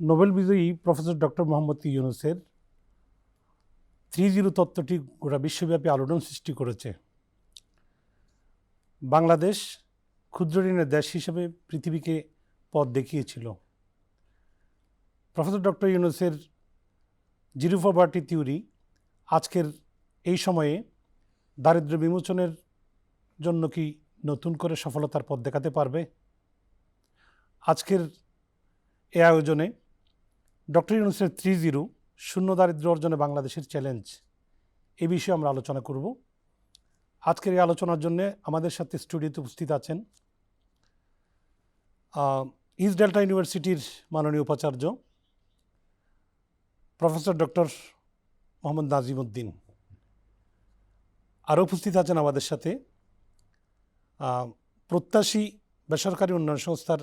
Nobel বিজয়ী professor doctor Mohammad ইউনুসের three zero তত্ত্বটি গোটা বিশ্বব্যাপী আলোড়ন সৃষ্টি করেছে। বাংলাদেশ ক্ষুদ্র ঋণের দেশ হিসেবে পৃথিবীকে পথ দেখিয়েছিল। প্রফেসর ডক্টর ইউনুসের জিরো থিওরি আজকের এই সময়ে দারিদ্র্য বিমোচনের জন্য কি নতুন করে সফলতার পথ দেখাতে পারবে? আজকের এ আয়োজনে ডক্টর ইউনুসের থ্রি জিরো শূন্য দারিদ্র্য অর্জনে বাংলাদেশের চ্যালেঞ্জ। এ বিষয়ে আমরা আলোচনা করব। আজকের এই আলোচনার জন্য আমাদের সাথে স্টুডিওতে উপস্থিত আছেন ইস্ট ডেল্টা ইউনিভার্সিটির মাননীয় উপাচার্য প্রফেসর ডক্টর মোহাম্মদ নাজিম উদ্দিন আরও উপস্থিত আছেন আমাদের সাথে প্রত্যাশী বেসরকারি উন্নয়ন সংস্থার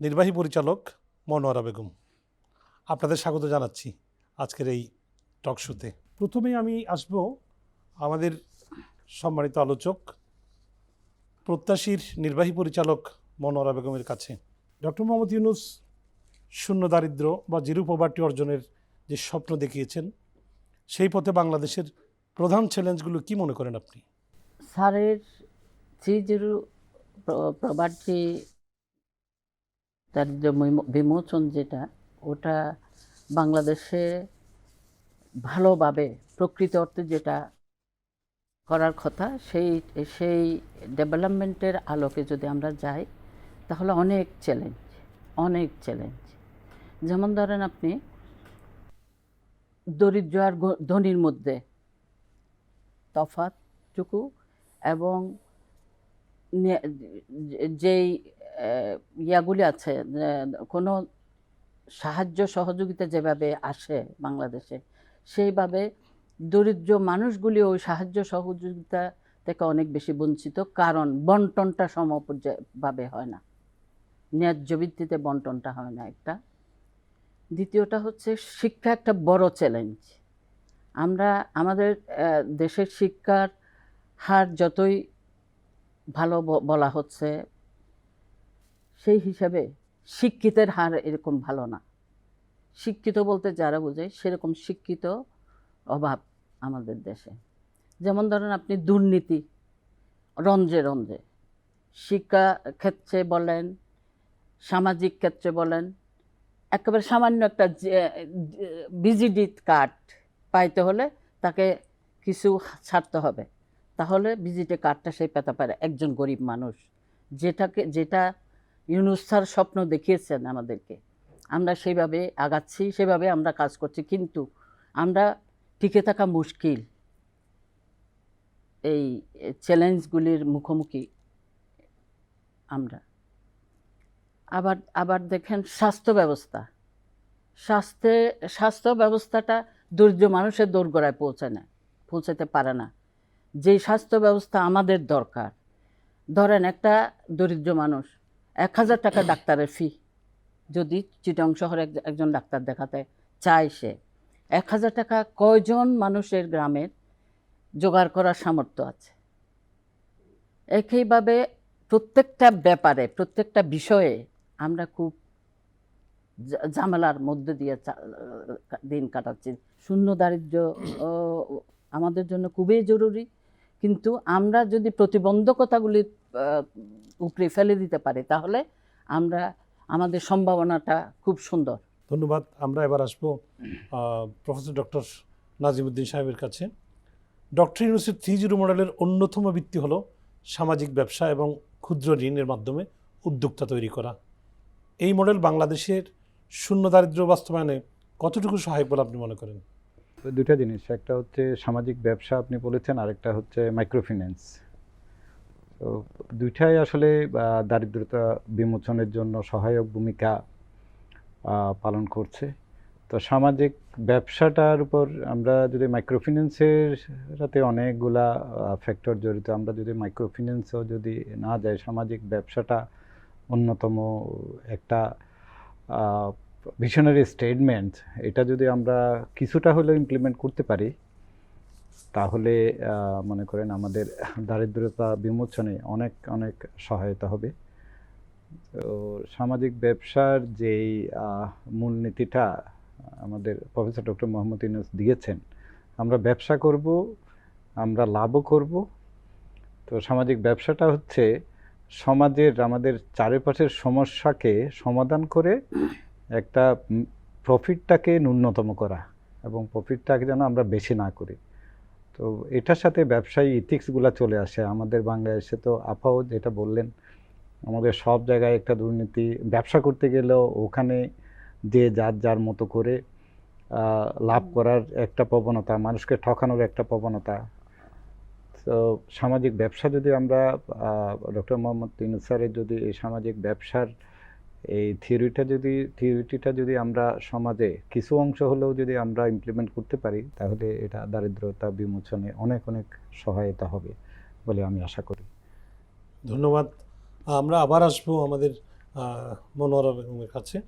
নির্বাহী পরিচালক মনোয়ারা বেগম। আপনাদের স্বাগত জানাচ্ছি আজকের এই টক শোতে প্রথমেই আমি আসব আমাদের সম্মানিত আলোচক, প্রত্যাশীর নির্বাহী পরিচালক মনোয়ারা বেগমের কাছে। ডক্টর মোহাম্মদ ইউনুস শূন্য দারিদ্র্য বা জিরো পভার্টি অর্জনের যে স্বপ্ন দেখিয়েছেন, সেই পথে বাংলাদেশের প্রধান চ্যালেঞ্জগুলো কি মনে করেন আপনি? স্যারের থ্রি জিরো প্রবার্টি দারিদ্র্য বিমো- বিমোচন যেটা ওটা বাংলাদেশে ভালোভাবে প্রকৃত অর্থে যেটা করার কথা, সেই সেই ডেভেলপমেন্টের আলোকে যদি আমরা যাই, তাহলে অনেক চ্যালেঞ্জ অনেক চ্যালেঞ্জ যেমন ধরেন আপনি দরিদ্র আর ধনীর মধ্যে তফাৎটুকু এবং যেই ইয়াগুলি আছে কোনো সাহায্য সহযোগিতা যেভাবে আসে বাংলাদেশে, সেইভাবে দরিদ্র মানুষগুলি ওই সাহায্য সহযোগিতা থেকে অনেক বেশি বঞ্চিত। কারণ বন্টনটা সমভাবে হয় না। ন্যায্য ভিত্তিতে বন্টনটা হয় না একটা। দ্বিতীয়টা হচ্ছে শিক্ষা একটা বড় চ্যালেঞ্জ আমরা আমাদের দেশের শিক্ষার হার যতই ভালো বলা হচ্ছে, সেই হিসাবে শিক্ষিতের হার এরকম ভালো না। শিক্ষিত বলতে যারা বোঝায় সেরকম শিক্ষিত অভাব আমাদের দেশে। যেমন ধরেন আপনি দুর্নীতি রঞ্জে রঞ্জে শিক্ষা ক্ষেত্রে বলেন, সামাজিক ক্ষেত্রে বলেন, একেবারে সামান্য একটা বিজিডি কার্ড পাইতে হলে তাকে কিছু ছাড়তে হবে। তাহলে ভিজিটে কার্ডটা সে পেতে পারে। একজন গরিব মানুষ। যেটাকে, যেটা ইউনুস স্যার স্বপ্ন দেখিয়েছেন আমাদেরকে। আমরা সেইভাবে আগাচ্ছি, সেভাবে আমরা কাজ করছি, কিন্তু আমরা টিকে থাকা মুশকিল। এই চ্যালেঞ্জগুলির মুখোমুখি আমরা। আবার আবার দেখেন স্বাস্থ্য ব্যবস্থা। স্বাস্থ্যে, স্বাস্থ্য ব্যবস্থাটা দরিদ্র মানুষের দোরগোড়ায় পৌঁছে না, পৌঁছাতে পারে না। যেই স্বাস্থ্য ব্যবস্থা আমাদের দরকার। ধরেন একটা দরিদ্র মানুষ এক হাজার টাকা ডাক্তারের ফি যদি চিটং শহরে একজন ডাক্তার দেখাতে চায় সে এক হাজার টাকা কয়জন মানুষের গ্রামের জোগাড় করার সামর্থ্য আছে? একইভাবে প্রত্যেকটা ব্যাপারে প্রত্যেকটা বিষয়ে আমরা খুব ঝামেলার মধ্যে দিয়ে দিন কাটাচ্ছি। শূন্য দারিদ্র আমাদের জন্য খুবই জরুরি। কিন্তু আমরা যদি প্রতিবন্ধকতাগুলি আহ, উপরে ফেলে দিতে পারি তাহলে আমরা আমাদের সম্ভাবনাটা খুব সুন্দর। ধন্যবাদ আমরা এবার আসব প্রফেসর ডক্টর নাজিমুদ্দিন সাহেবের কাছে। ডক্টর ইউনুসের থ্রি জিরো মডেলের অন্যতম ভিত্তি হলো সামাজিক ব্যবসা এবং ক্ষুদ্র ঋণের মাধ্যমে উদ্যোক্তা তৈরি করা। এই মডেল বাংলাদেশের শূন্য দারিদ্র্য বাস্তবায়নে কতটুকু সহায়ক বলে আপনি মনে করেন? তো দুটা জিনিস একটা হচ্ছে সামাজিক ব্যবসা আপনি বলেছেন আরেকটা হচ্ছে মাইক্রোফিন্যান্স তো দুইটাই আসলে দারিদ্রতা বিমোচনের জন্য সহায়ক ভূমিকা পালন করছে। তো সামাজিক ব্যবসাটার উপর আমরা যদি মাইক্রোফিন্যান্সের সাথে অনেকগুলা ফ্যাক্টর জড়িত, আমরা যদি মাইক্রোফিন্যান্সও যদি না যাই, সামাজিক ব্যবসাটা অন্যতম একটা ভিশনারি স্টেটমেন্ট এটা যদি আমরা কিছুটা হলেও ইমপ্লিমেন্ট করতে পারি তাহলে মনে করেন আমাদের দারিদ্রতা বিমোচনে অনেক অনেক সহায়তা হবে। তো সামাজিক ব্যবসার যেই মূলনীতিটা আমাদের প্রফেসর ডক্টর মোহাম্মদ ইউনুস দিয়েছেন, আমরা ব্যবসা করব, আমরা লাভও করব। তো সামাজিক ব্যবসাটা হচ্ছে সমাজের, আমাদের চারিপাশের সমস্যাকে সমাধান করে একটা প্রফিটটাকে ন্যূনতম করা এবং প্রফিটটাকে যেন আমরা বেশি না করি। তো এটার সাথে ব্যবসায়ী ইথিক্সগুলো চলে আসে। আমাদের বাংলাদেশে তো আপাও যেটা বললেন আমাদের সব জায়গায় একটা দুর্নীতি ব্যবসা করতে গেলেও ওখানে যে যার যার মতো করে লাভ করার একটা প্রবণতা মানুষকে ঠকানোর একটা প্রবণতা। তো সামাজিক ব্যবসা যদি আমরা ডক্টর মোহাম্মদ ইউনুস স্যারের যদি এই সামাজিক ব্যবসার এই থিওরিটা যদি থিওরিটিটা যদি আমরা সমাজে কিছু অংশ হলেও যদি আমরা ইমপ্লিমেন্ট করতে পারি তাহলে এটা দারিদ্রতা বিমোচনে অনেক অনেক সহায়তা হবে বলে আমি আশা করি। ধন্যবাদ। আমরা আবার আসব আমাদের আহ, মনোয়ারা বেগমের কাছে।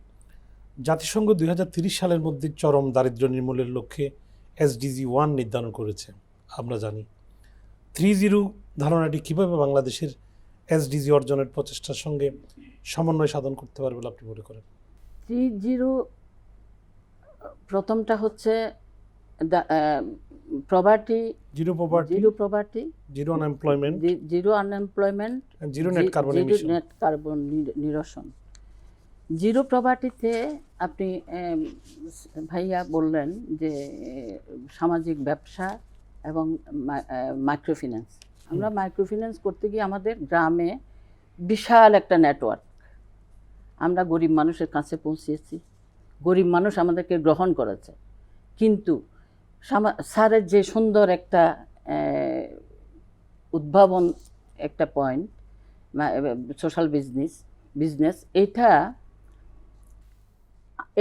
জাতিসংঘ দুই সালের মধ্যে চরম দারিদ্র্য নির্মূলের লক্ষ্যে এসডিজি ওয়ান নির্ধারণ করেছে আমরা জানি। থ্রি জিরো ধারণাটি কীভাবে বাংলাদেশের এসডিজি অর্জনের প্রচেষ্টার সঙ্গে সমন্বয় সাধন করতে পারবে বলে আপনি মনে করেন? থ্রি জিরো প্রথমটা হচ্ছে poverty zero poverty zero poverty zero unemployment zero unemployment zero net carbon zero net carbon নিরসন। জিরো প্রভার্টিতে আপনি ভাইয়া বললেন যে সামাজিক ব্যবসা এবং মাইক্রোফিন্যান্স আমরা মাইক্রোফিন্যান্স করতে গিয়ে আমাদের গ্রামে বিশাল একটা নেটওয়ার্ক আমরা গরিব মানুষের কাছে পৌঁছিয়েছি গরিব মানুষ আমাদেরকে গ্রহণ করেছে। কিন্তু স্যারের যে সুন্দর একটা উদ্ভাবন একটা পয়েন্ট সোশ্যাল বিজনেস বিজনেস এটা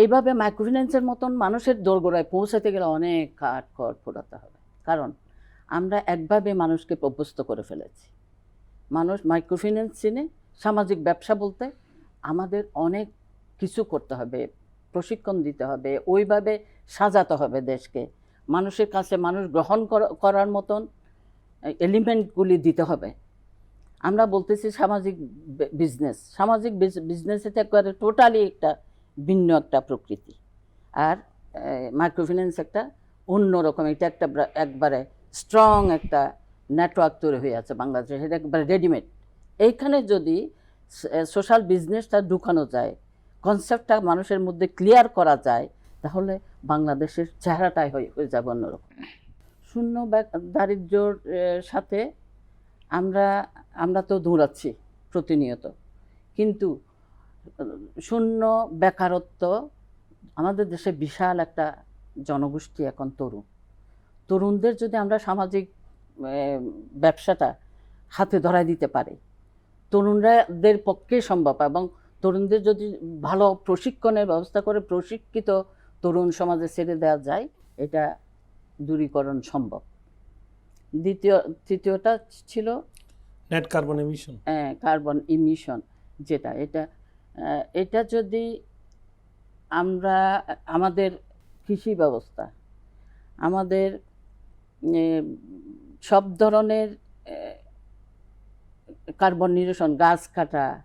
এইভাবে মাইক্রোফিন্যান্সের মতন মানুষের দোরগোড়ায় পৌঁছাতে গেলে অনেক কাঠ কর ফোটাতে হবে। কারণ আমরা একভাবে মানুষকে অভ্যস্ত করে ফেলেছি। মানুষ মাইক্রোফিন্যান্স চিনে সামাজিক ব্যবসা বলতে আমাদের অনেক কিছু করতে হবে, প্রশিক্ষণ দিতে হবে, ওইভাবে সাজাতে হবে দেশকে। মানুষের কাছে মানুষ গ্রহণ করার মতন এলিমেন্টগুলি দিতে হবে। আমরা বলতেছি সামাজিক বিজনেস। সামাজিক বিজনেস একবারে টোটালি একটা ভিন্ন একটা প্রকৃতি। আর মাইক্রোফিন্যান্স একটা অন্যরকম এটা একটা একবারে স্ট্রং একটা নেটওয়ার্ক তৈরি হয়ে আছে বাংলাদেশে। সেটা একবারে রেডিমেড। এইখানে যদি সোশ্যাল বিজনেসটা ঢুকানো যায় কনসেপ্টটা মানুষের মধ্যে ক্লিয়ার করা যায়, তাহলে বাংলাদেশের চেহারাটাই হয়ে যাবে অন্যরকম। শূন্য দারিদ্র্যর সাথে আমরা আমরা তো দৌড়াচ্ছি প্রতিনিয়ত। কিন্তু, শূন্য বেকারত্ব আমাদের দেশে বিশাল একটা জনগোষ্ঠী এখন তরুণ। তরুণদের যদি আমরা সামাজিক ব্যবসাটা হাতে ধরাই দিতে পারি তরুণরাদের পক্ষে সম্ভব এবং তরুণদের যদি ভালো প্রশিক্ষণের ব্যবস্থা করে প্রশিক্ষিত তরুণ সমাজে ছেড়ে দেওয়া যায় এটা দূরীকরণ সম্ভব। দ্বিতীয় তৃতীয়টা ছিল? নেট কার্বন ইমিশন হ্যাঁ কার্বন ইমিশন যেটা এটা এটা যদি আমরা আমাদের কৃষি ব্যবস্থা আমাদের সব ধরনের কার্বন নিরসন গাছ কাটা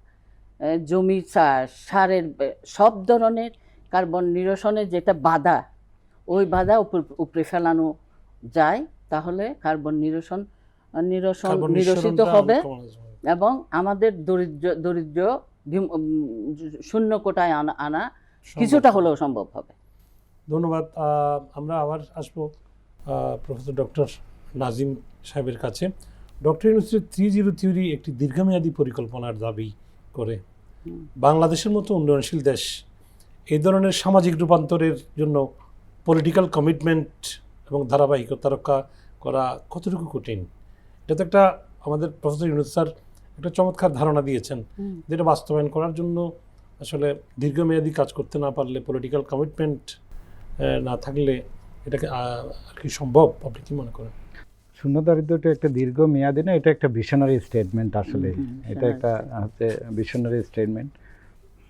জমি চাষ সারের সব ধরনের কার্বন নিরসনের যেটা বাধা ওই বাধা উপর- উপরে ফেলানো যায় তাহলে কার্বন নিরসন নিরসন নিরসিত হবে এবং আমাদের দরিদ্র দরিদ্র শূন্য কোটায় আনা আনা কিছুটা হলেও সম্ভব হবে। ধন্যবাদ। আমরা আবার আসব প্রফেসর ডক্টর নাজিম সাহেবের কাছে। ডক্টর ইউনুসের থ্রি জিরো থিওরি একটি দীর্ঘমেয়াদী পরিকল্পনার দাবি করে। বাংলাদেশের মতো উন্নয়নশীল দেশ এই ধরনের সামাজিক রূপান্তরের জন্য পলিটিক্যাল কমিটমেন্ট এবং ধারাবাহিকতা রক্ষা করা কতটুকু কঠিন? এটা তো একটা আমাদের প্রফেসর ইউনুস স্যার একটা চমৎকার ধারণা দিয়েছেন। যেটা বাস্তবায়ন করার জন্য আসলে দীর্ঘমেয়াদী কাজ করতে না পারলে পলিটিক্যাল কমিটমেন্ট না থাকলে এটাকে আর কি সম্ভব আপনি কি মনে করেন? শূন্য দারিদ্রটা একটা দীর্ঘ মেয়াদি না এটা একটা ভিশনারি স্টেটমেন্ট আসলে। এটা একটা হচ্ছে ভিশনারি স্টেটমেন্ট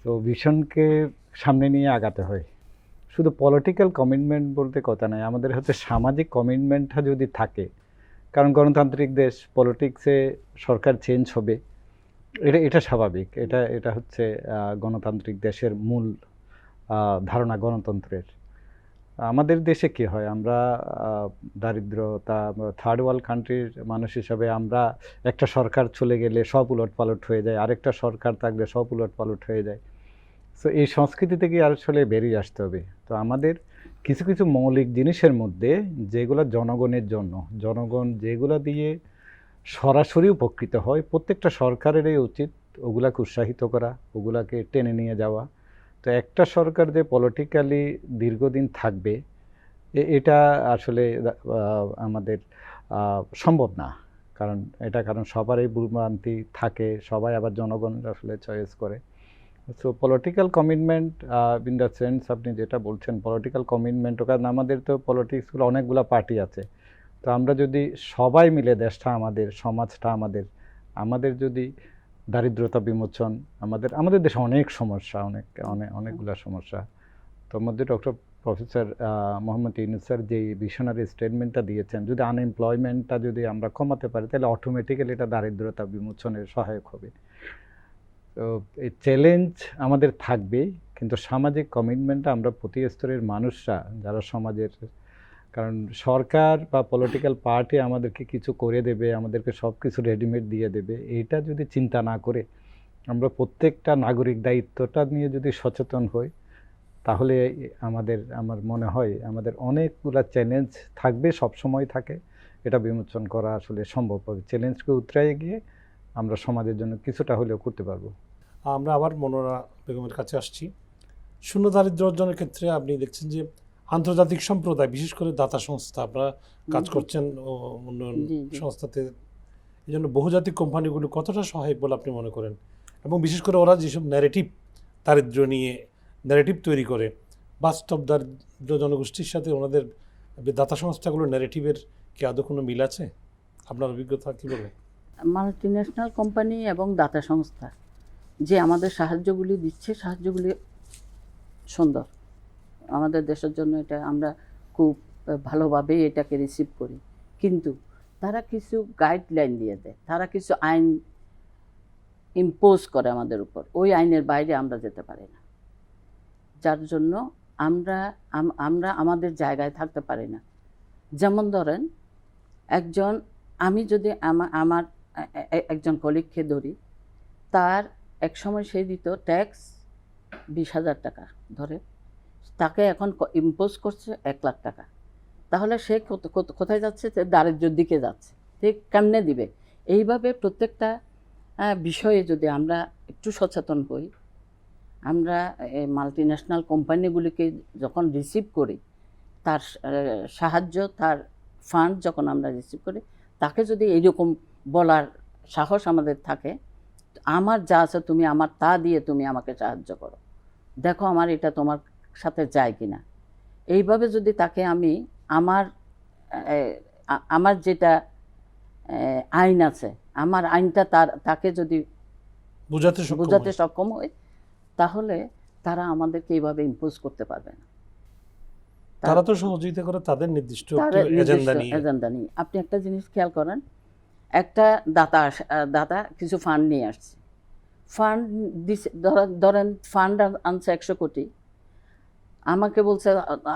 তো ভিশনকে সামনে নিয়ে আগাতে হয়। শুধু পলিটিক্যাল কমিটমেন্ট বলতে কথা নয় আমাদের হচ্ছে সামাজিক কমিটমেন্টটা যদি থাকে কারণ গণতান্ত্রিক দেশ পলিটিক্সে সরকার চেঞ্জ হবে এটা এটা স্বাভাবিক। এটা এটা হচ্ছে গণতান্ত্রিক দেশের মূল ধারণা গণতন্ত্রের। আমাদের দেশে কি হয়? আমরা দারিদ্রতা থার্ড ওয়ার্ল্ড কান্ট্রির মানুষ হিসাবে আমরা একটা সরকার চলে গেলে সব উলট পালট হয়ে যায়, আরেকটা সরকার থাকলে সব উলট পালট হয়ে যায়। সো এই সংস্কৃতি থেকে আসলে বেরিয়ে আসতে হবে। তো আমাদের কিছু কিছু মৌলিক জিনিসের মধ্যে যেগুলো জনগণের জন্য, জনগণ যেগুলো দিয়ে সরাসরি উপকৃত হয়, প্রত্যেকটা সরকারেরই উচিত ওগুলাকে উৎসাহিত করা, ওগুলাকে টেনে নিয়ে যাওয়া। তো একটা সরকার যে পলিটিক্যালি দীর্ঘদিন থাকবে এটা আসলে আমাদের সম্ভব না। কারণ এটা কারণ সবারই ভুলভ্রান্তি থাকে, সবাই আবার জনগণ আসলে চয়েস করে। So political commitment in the sense আপনি যেটা বলছেন পলিটিক্যাল কমিটমেন্ট কারণ আমাদের তো পলিটিক্সগুলো অনেকগুলো পার্টি আছে। তো আমরা যদি সবাই মিলে দেশটা আমাদের, সমাজটা আমাদের আমাদের যদি দারিদ্রতা বিমোচন, আমাদের আমাদের দেশে অনেক সমস্যা, অনেক অনেক, অনেকগুলো সমস্যা। তোর মধ্যে ডক্টর প্রফেসর মোহাম্মদ স্যার যে ভিশনারি স্টেটমেন্টটা দিয়েছেন, যদি আনএমপ্লয়মেন্টটা যদি আমরা কমাতে পারি, তাহলে অটোমেটিক্যালি এটা দারিদ্রতা বিমোচনের সহায়ক হবে। তো এই চ্যালেঞ্জ আমাদের থাকবে কিন্তু সামাজিক কমিটমেন্টটা আমরা প্রতি স্তরের মানুষরা, যারা সমাজের কারণ সরকার বা পলিটিক্যাল পার্টি আমাদেরকে কিছু করে দেবে, আমাদেরকে সব কিছু রেডিমেড দিয়ে দেবে, এটা যদি চিন্তা না করে আমরা প্রত্যেকটা নাগরিক দায়িত্বটা নিয়ে যদি সচেতন হই, তাহলে আমাদের, আমার মনে হয় আমাদের অনেকগুলা চ্যালেঞ্জ থাকবে সব সময় থাকে। এটা বিমোচন করা আসলে সম্ভব হবে। চ্যালেঞ্জকে উতরাই গিয়ে আমরা সমাজের জন্য কিছুটা হলেও করতে পারব। আমরা আবার মনোরা বেগমের কাছে আসছি। শূন্য দারিদ্র অর্জনের ক্ষেত্রে আপনি দেখছেন যে আন্তর্জাতিক সম্প্রদায় বিশেষ করে দাতা সংস্থা আপনারা কাজ করছেন উন্নয়ন। সংস্থাতে এই জন্য বহুজাতিক কোম্পানিগুলো কতটা সহায়ক বলে আপনি মনে করেন? এবং বিশেষ করে ওরা যেসব ন্যারেটিভ দারিদ্র নিয়ে ন্যারেটিভ তৈরি করে বাস্তব দারিদ্র জনগোষ্ঠীর সাথে ওনাদের দাতা সংস্থাগুলোর ন্যারেটিভের কি আদৌ কোনো মিল আছে? আপনার অভিজ্ঞতা কী বলবে মাল্টি ন্যাশনাল কোম্পানি এবং দাতা সংস্থা যে আমাদের সাহায্যগুলি দিচ্ছে সাহায্যগুলি সুন্দর। আমাদের দেশের জন্য এটা আমরা খুব ভালোভাবেই এটাকে রিসিভ করি। কিন্তু তারা কিছু গাইডলাইন দিয়ে দেয়, তারা কিছু আইন ইম্পোজ করে আমাদের উপর। ওই আইনের বাইরে আমরা যেতে পারি না। যার জন্য আমরা আমরা আমাদের জায়গায় থাকতে পারি না। যেমন ধরেন, একজন, আমি যদি আমার একজন কলিগকে ধরি, তার এক সময় সে দিত ট্যাক্স বিশ হাজার টাকা ধরে। তাকে এখন ইম্পোজ করছে এক লাখ টাকা। তাহলে সে কোথ- কোথ- কোথায় যাচ্ছে? সে দারিদ্র্যের দিকে যাচ্ছে। ঠিক কেমনে দিবে? এইভাবে প্রত্যেকটা বিষয়ে যদি আমরা একটু সচেতন হই, আমরা মাল্টি ন্যাশনাল কোম্পানিগুলিকে যখন রিসিভ করি, তার সাহায্য, তার ফান্ড যখন আমরা রিসিভ করি, তাকে যদি এইরকম বলার সাহস আমাদের থাকে, আমার যা আছে তুমি আমার তা দিয়ে তুমি আমাকে সাহায্য করো। দেখো আমার এটা তোমার সাথে যায় কিনা। এইভাবে যদি তাকে আমি আমার আমার যেটা আইন আছে আমার আইনটা তার তাকে যদি বোঝাতে বোঝাতে সক্ষম হয় তাহলে তারা আমাদেরকে এইভাবে ইম্পোজ করতে পারবে না। তারা তো সহযোগিতা করে তাদের নির্দিষ্ট এজেন্ডা নিয়ে। আপনি একটা জিনিস খেয়াল করেন একটা দাতা দাতা কিছু ফান্ড নিয়ে আসছে। ফান্ড দিছে ধরেন ফান্ড আনছে একশো কোটি আমাকে বলছে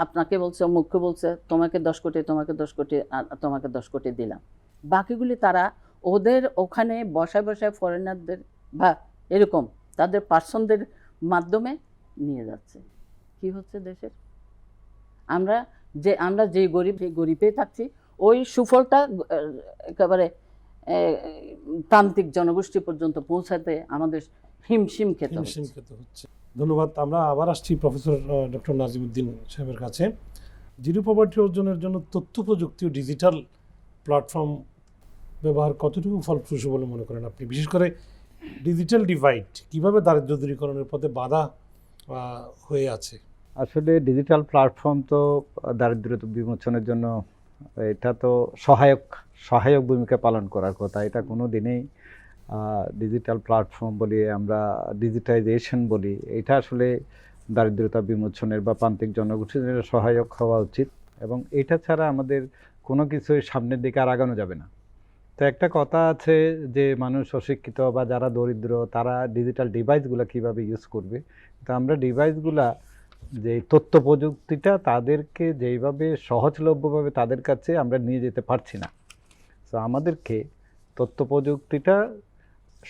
আপনাকে বলছে মুখ্য বলছে তোমাকে দশ কোটি তোমাকে দশ কোটি তোমাকে দশ কোটি দিলাম। বাকিগুলি তারা ওদের ওখানে বসায় বসায় ফরেনারদের বা এরকম তাদের পার্সনদের মাধ্যমে নিয়ে যাচ্ছে। কি হচ্ছে দেশের? আমরা যে আমরা যে গরিব সেই গরিবেই থাকছি ওই সুফলটা একেবারে তান্ত্রিক জনগোষ্ঠী পর্যন্ত পৌঁছাতে আমাদের হিমশিম খেতে হচ্ছে। ধন্যবাদ। আমরা আবার আসছি প্রফেসর ডক্টর নাজিমুদ্দিন সাহেবের কাছে। জিরো পভার্টি অর্জনের জন্য তথ্য প্রযুক্তি ও ডিজিটাল প্ল্যাটফর্ম ব্যবহার কতটুকু ফলপ্রসূ বলে মনে করেন আপনি? বিশেষ করে ডিজিটাল ডিভাইড কীভাবে দারিদ্র দূরীকরণের পথে বাধা হয়ে আছে? আসলে ডিজিটাল প্ল্যাটফর্ম তো দারিদ্রতা বিমোচনের জন্য এটা তো সহায়ক সহায়ক ভূমিকা পালন করার কথা। এটা কোনো দিনেই ডিজিটাল প্ল্যাটফর্ম বলি, আমরা ডিজিটাইজেশন বলি, এটা আসলে দারিদ্রতা বিমোচনের বা প্রান্তিক জনগোষ্ঠীর সহায়ক হওয়া উচিত এবং এটা ছাড়া আমাদের কোনো কিছুই সামনের দিকে আর আগানো যাবে না। তো একটা কথা আছে যে, মানুষ অশিক্ষিত বা যারা দরিদ্র, তারা ডিজিটাল ডিভাইসগুলো কীভাবে ইউজ করবে? তো আমরা ডিভাইসগুলা যে তথ্য প্রযুক্তিটা তাদেরকে যেইভাবে সহজলভ্যভাবে তাদের কাছে আমরা নিয়ে যেতে পারছি না। তো আমাদেরকে তথ্য প্রযুক্তিটা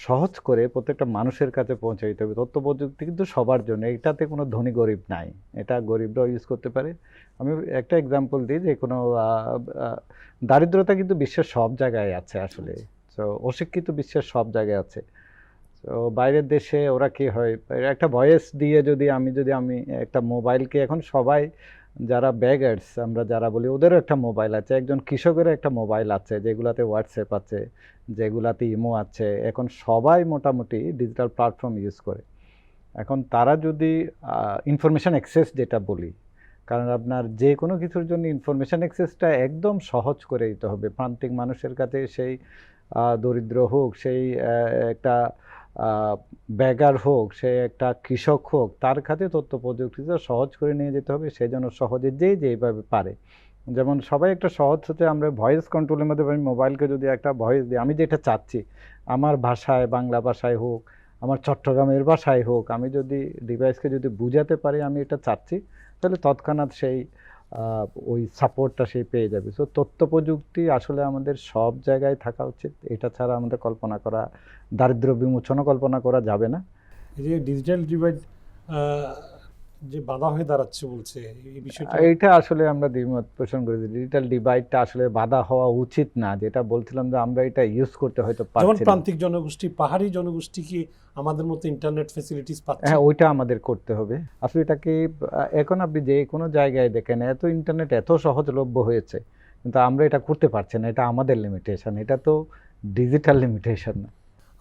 সহজ করে প্রত্যেকটা মানুষের কাছে পৌঁছে দিতে হবে। তথ্য প্রযুক্তি কিন্তু সবার জন্য এটাতে কোনো ধনী গরিব নাই। এটা গরিবরাও ইউজ করতে পারে। আমি একটা এক্সাম্পল দিই যে কোনো দারিদ্রতা কিন্তু বিশ্বের সব জায়গায় আছে আসলে। তো অশিক্ষিত বিশ্বের সব জায়গায় আছে। তো বাইরের দেশে ওরা কি হয় একটা ভয়েস দিয়ে যদি আমি যদি আমি একটা মোবাইলকে এখন সবাই যারা ব্যাগার্স আমরা যারা বলি ওদেরও একটা মোবাইল আছে। একজন কৃষকেরও একটা মোবাইল আছে যেগুলাতে হোয়াটসঅ্যাপ আছে। যেগুলাতে ইমো আছে, এখন সবাই মোটামুটি ডিজিটাল প্ল্যাটফর্ম ইউজ করে। এখন তারা যদি ইনফরমেশন অ্যাক্সেস যেটা বলি, কারণ আপনার যে কোনো কিছুর জন্য ইনফরমেশন অ্যাক্সেসটা একদম সহজ করে দিতে হবে। প্রান্তিক মানুষের কাছে সেই দরিদ্র হোক, সেই একটা ব্যাগার হোক, সে একটা কৃষক হোক, তার কাছে তথ্য প্রযুক্তিটা সহজ করে নিয়ে যেতে হবে। সেই জন্য সহজে যে যেভাবে পারে। যেমন সবাই একটা সহজ হচ্ছে, আমরা ভয়েস কন্ট্রোলের মধ্যে আমি মোবাইলকে যদি একটা ভয়েস দিই, আমি যেটা চাচ্ছি, আমার ভাষায়, বাংলা ভাষায় হোক, আমার চট্টগ্রামের ভাষায় হোক, আমি যদি ডিভাইসকে যদি বুঝাতে পারি, আমি এটা চাচ্ছি, তাহলে তৎক্ষণাৎ সেই ওই সাপোর্টটা সেই পেয়ে যাবে। সো তথ্য প্রযুক্তি আসলে আমাদের সব জায়গায় থাকা উচিত। এটা ছাড়া আমাদের কল্পনা করা দারিদ্র বিমোচনও কল্পনা করা যাবে না। এই যে ডিজিটাল ডিভাইড যে বাধা হয়ে দাঁড়াচ্ছে বলছে এই বিষয়টা? এইটা আসলে আমরা দ্বিমত পোষণ করি ডিজিটাল ডিভাইডটা আসলে বাধা হওয়া উচিত না। যেটা বলছিলাম যে আমরা এটা ইউজ করতে হয়তো পারছি না। প্রান্তিক জনগোষ্ঠী পাহাড়ি জনগোষ্ঠী কি আমাদের মতো ইন্টারনেট ফেসিলিটিস পাচ্ছে? হ্যাঁ ওইটা আমাদের করতে হবে। আসলে এটাকে এখন আপনি যে কোনো জায়গায় দেখেন এত ইন্টারনেট এত সহজলভ্য হয়েছে কিন্তু আমরা এটা করতে পারছি না। এটা আমাদের লিমিটেশন এটা তো ডিজিটাল লিমিটেশন না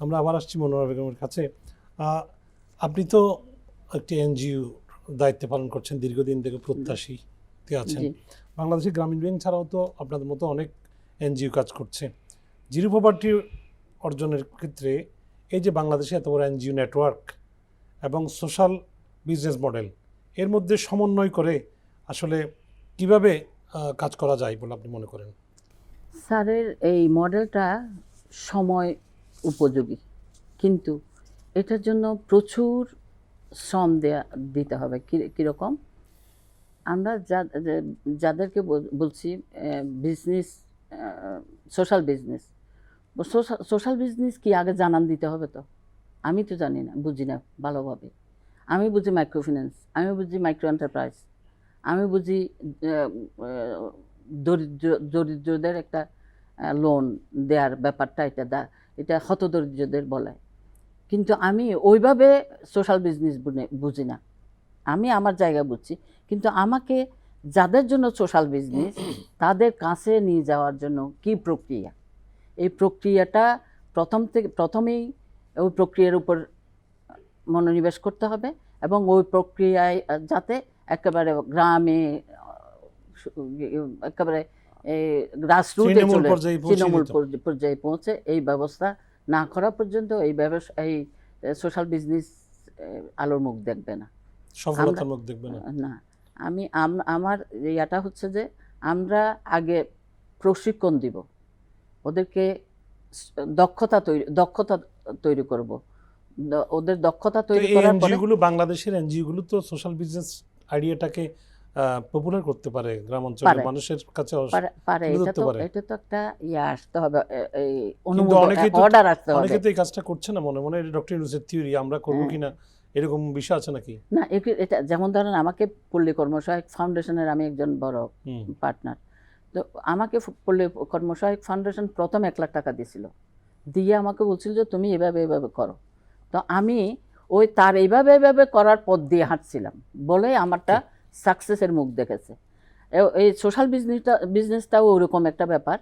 আমরা আবার আসছি মনোরা বেগমের কাছে। আপনি তো একটি এনজিও দায়িত্ব পালন করছেন দীর্ঘদিন থেকে প্রত্যাশী আছেন। জি। বাংলাদেশের গ্রামীণ ব্যাংক ছাড়াও তো আপনাদের মতো অনেক এনজিও কাজ করছে। জিরো পভার্টি অর্জনের ক্ষেত্রে এই যে বাংলাদেশে এত বড় এনজিও নেটওয়ার্ক এবং সোশ্যাল বিজনেস মডেল এর মধ্যে সমন্বয় করে আসলে কীভাবে কাজ করা যায় বলে আপনি মনে করেন? স্যারের এই মডেলটা সময় উপযোগী। কিন্তু এটার জন্য প্রচুর শ্রম দেয়া, দিতে হবে। কীরকম আমরা যাদেরকে বলছি business social business social social business কি আগে জানান দিতে হবে তো? আমি তো জানি না, বুঝি না ভালোভাবে। আমি বুঝি মাইক্রো ফিন্যান্স আমি বুঝি মাইক্রো এন্টারপ্রাইজ আমি বুঝি দরিদ্র, দরিদ্রদের একটা লোন দেওয়ার ব্যাপারটা, এটা এটা হতদরিদ্রদের বলে। কিন্তু আমি ওইভাবে সোশ্যাল বিজনেস বুঝি না। আমি আমার জায়গা বুঝছি। কিন্তু আমাকে যাদের জন্য সোশ্যাল বিজনেস তাদের কাছে নিয়ে যাওয়ার জন্য কি প্রক্রিয়া? এই প্রক্রিয়াটা প্রথম থেকে প্রথমেই ওই প্রক্রিয়ার উপর মনোনিবেশ করতে হবে এবং ওই প্রক্রিয়ায় যাতে একেবারে গ্রামে একেবারে গ্রাসরুটে চলে তৃণমূল পর্যায়ে পৌঁছে এই ব্যবস্থা না করা পর্যন্ত এই ব্যবসা এই সোশ্যাল বিজনেস আলোর মুখ দেখবে না। সফলতার মুখ দেখবে না। না। আমি আমার ইয়াটা হচ্ছে যে আমরা আগে প্রশিক্ষণ দিব। ওদেরকে দক্ষতা তৈরি দক্ষতা তৈরি করব। ওদের দক্ষতা তৈরি করার পরে বাংলাদেশের এনজিও গুলো তো সোশ্যাল বিজনেস আইডিয়াটাকে পপুলার করতে পারে গ্রাম অঞ্চলের মানুষের কাছে পারে এটা তো এটা তো একটা ইয়ে আসতে হবে এই অনুমোদন তো- অর্ডার আসতে হবে। অনেকে তো এই কাজটা করছে না মনে মনে ডক্টর ইউনুসের থিওরি আমরা করব হ্যাঁ। কিনা এরকম বিষয় আছে নাকি? না এটা যেমন ধরেন আমাকে পল্লী কর্মসহায়ক ফাউন্ডেশনের আমি একজন বড় পার্টনার তো আমাকে পল্লী কর্মসহায়ক ফাউন্ডেশন প্রথম এক লাখ টাকা দিয়েছিল দিয়ে আমাকে বলছিল যে তুমি এভাবে এভাবে করো। তো আমি ওই তার এইভাবে এইভাবে করার পথ দিয়ে হাঁটছিলাম। বলে আমারটা সাকসেসের মুখ দেখেছে। এই সোশ্যাল বিজনেসটা বিজনেসটাও ওরকম একটা ব্যাপার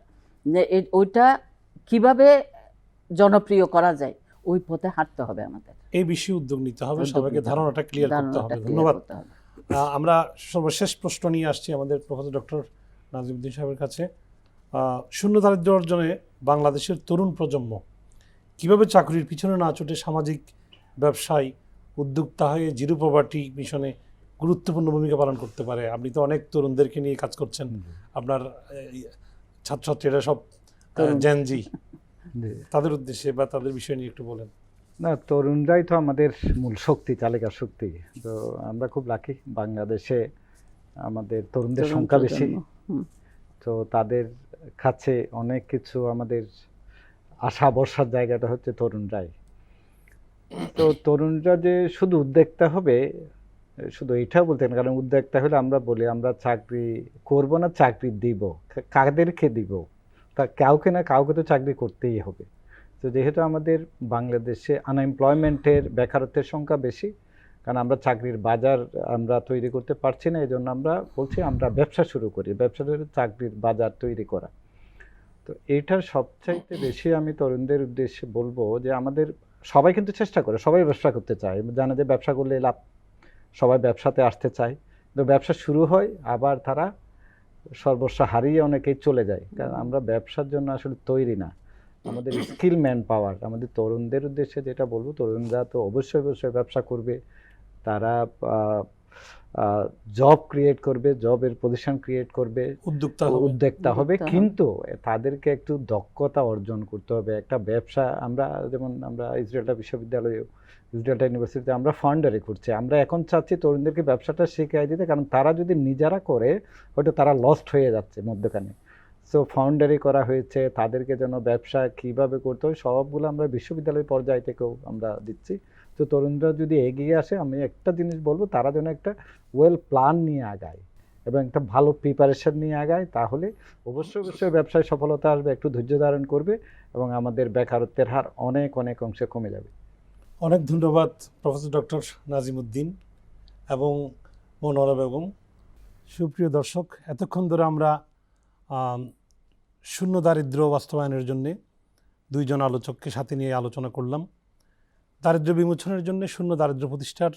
যে ওইটা কীভাবে জনপ্রিয় করা যায় ওই পথে হাঁটতে হবে আমাদের। এই বিষয়ে উদ্যোগ নিতে হবে সবাইকে ধারণাটা ক্লিয়ার করতে হবে। ধন্যবাদ। আমরা সর্বশেষ প্রশ্ন নিয়ে আসছি আমাদের প্রফেসর ডক্টর নাজিমুদ্দিন সাহেবের কাছে। শূন্য দারিদ্র অর্জনে বাংলাদেশের তরুণ প্রজন্ম কীভাবে চাকরির পিছনে না ছুটে সামাজিক ব্যবসায় উদ্যোক্তা হয়ে জিরো প্রপার্টি মিশনে গুরুত্বপূর্ণ ভূমিকা পালন করতে পারে। আপনি তো অনেক তরুণদেরকে নিয়ে কাজ করছেন। আপনার ছাত্রছাত্রীরা সব। জেনজি তাদের উদ্দেশ্যে বা তাদের বিষয় নিয়ে একটু বলেন। না তরুণরাই তো আমাদের মূল শক্তি চালিকা শক্তি। তো আমরা খুব লাকি বাংলাদেশে আমাদের তরুণদের সংখ্যা বেশি। তো তাদের কাছে অনেক কিছু আমাদের আশা বর্ষার জায়গাটা হচ্ছে তরুণরাই। তো তরুণরা যে শুধু উদ্যোক্তা হবে শুধু বলতে না কারণ উদ্যোক্তা হলে আমরা বলি, আমরা চাকরি করব না, চাকরি দিব। কাদেরকে দিব? তা কাউকে না, কাউকে তো চাকরি করতেই হবে। তো যেহেতু আমাদের বাংলাদেশে আনএমপ্লয়মেন্টের বেকারত্বের সংখ্যা বেশি, কারণ আমরা চাকরির বাজার আমরা তৈরি করতে পারছি না এই জন্য আমরা বলছি আমরা ব্যবসা শুরু করি, ব্যবসা করে চাকরির বাজার তৈরি করা। তো এটার সবচাইতে বেশি আমি তরুণদের উদ্দেশ্যে বলব যে আমাদের সবাই কিন্তু চেষ্টা করে, সবাই ব্যবসা করতে চায়। জানে যে ব্যবসা করলে লাভ সবাই ব্যবসাতে আসতে চায়। তো ব্যবসা শুরু হয়, আবার তারা সর্বস্ব হারিয়ে অনেকেই চলে যায়। কারণ আমরা ব্যবসার জন্য আসলে তৈরি না। আমাদের স্কিল ম্যান পাওয়ার আমাদের তরুণদের উদ্দেশ্যে যেটা বলব, তরুণরা তো অবশ্যই অবশ্যই ব্যবসা করবে। তারা জব ক্রিয়েট করবে জবের পজিশন ক্রিয়েট করবে উদ্যোক্তা উদ্যোক্তা হবে। কিন্তু তাদেরকে একটু দক্ষতা অর্জন করতে হবে। একটা ব্যবসা আমরা যেমন আমরা ইসরায়েলটা বিশ্ববিদ্যালয়ে ইসরায়েলটা ইউনিভার্সিটিতে আমরা ফান্ডারে করছি। আমরা এখন চাচ্ছি তরুণদেরকে ব্যবসাটা শিখিয়ে দিতে কারণ তারা যদি নিজেরা করে হয়তো তারা লস্ট হয়ে যাচ্ছে মধ্যখানে। সো ফাউন্ডারি করা হয়েছে তাদেরকে যেন ব্যবসা কীভাবে করতে হয় সবগুলো আমরা বিশ্ববিদ্যালয় পর্যায় থেকেও আমরা দিচ্ছি। তো তরুণরা যদি এগিয়ে আসে, আমি একটা জিনিস বলব, তারা যেন একটা ওয়েল প্ল্যান নিয়ে আগায় এবং একটা ভালো প্রিপারেশন নিয়ে আগায়, তাহলে অবশ্যই অবশ্যই ব্যবসায় সফলতা আসবে, একটু ধৈর্য ধারণ করবে এবং আমাদের বেকারত্বের হার অনেক অনেক অংশে কমে যাবে। অনেক ধন্যবাদ প্রফেসর ডক্টর নাজিমুদ্দিন এবং মনোরা বেগম। সুপ্রিয় দর্শক, এতক্ষণ ধরে আমরা শূন্য দারিদ্র বাস্তবায়নের জন্যে দুইজন আলোচককে সাথে নিয়ে আলোচনা করলাম। দারিদ্র বিমোচনের জন্য, শূন্য দারিদ্র প্রতিষ্ঠার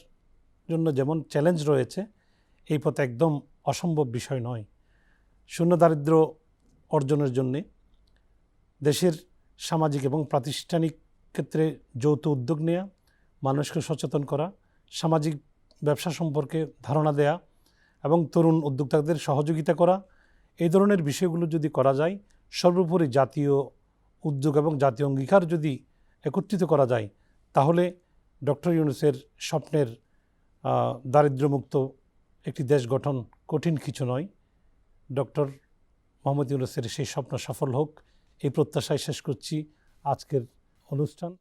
জন্য যেমন চ্যালেঞ্জ রয়েছে, এই পথে একদম অসম্ভব বিষয় নয়। শূন্য দারিদ্র অর্জনের জন্যে দেশের সামাজিক এবং প্রাতিষ্ঠানিক ক্ষেত্রে যৌথ উদ্যোগ নেওয়া মানুষকে সচেতন করা, সামাজিক ব্যবসা সম্পর্কে ধারণা দেয়া এবং তরুণ উদ্যোক্তাদের সহযোগিতা করা, এই ধরনের বিষয়গুলো যদি করা যায়, সর্বোপরি জাতীয় উদ্যোগ এবং জাতীয় অঙ্গীকার যদি একত্রিত করা যায় তাহলে ডক্টর ইউনুসের স্বপ্নের দারিদ্র্যমুক্ত একটি দেশ গঠন কঠিন কিছু নয়। ডক্টর মোহাম্মদ ইউনুসের সেই স্বপ্ন সফল হোক, এই প্রত্যাশায় শেষ করছি আজকের অনুষ্ঠান।